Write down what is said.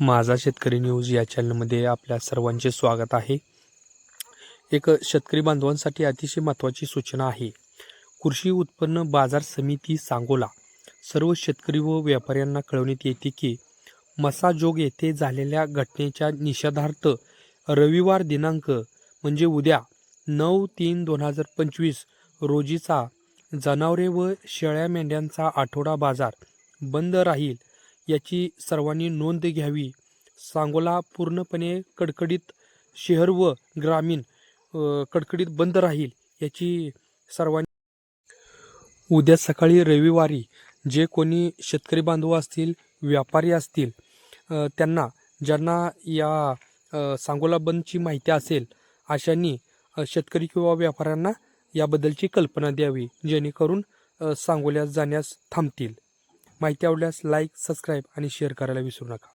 माझा शेतकरी न्यूज या चॅनलमध्ये आपल्या सर्वांचे स्वागत आहे. एक शेतकरी बांधवांसाठी अतिशय महत्त्वाची सूचना आहे. कृषी उत्पन्न बाजार समिती सांगोला. सर्व शेतकरी व व्यापाऱ्यांना कळवण्यात येते की मसाजोग येथे झालेल्या घटनेच्या निषेधार्थ रविवार दिनांक म्हणजे उद्या नऊ तीन दोन हजार पंचवीस रोजीचा जनावरे व शेळ्या मेंढ्यांचा आठवडा बाजार बंद राहील. याची सर्वांनी नोंद घ्यावी. सांगोला पूर्णपणे कडकडीत शहर व ग्रामीण कडकडीत बंद राहील याची सर्वांनी उद्या सकाळी रविवारी जे कोणी शेतकरी बांधव असतील व्यापारी असतील त्यांना ज्यांना या सांगोला बंदची माहिती असेल अशांनी शेतकरी किंवा व्यापाऱ्यांना याबद्दलची कल्पना द्यावी जेणेकरून अ, सांगोल्यास जाण्यास थांबतील. माहिती आवडल्यास लाईक सबस्क्राईब आणि शेअर करायला विसरू नका.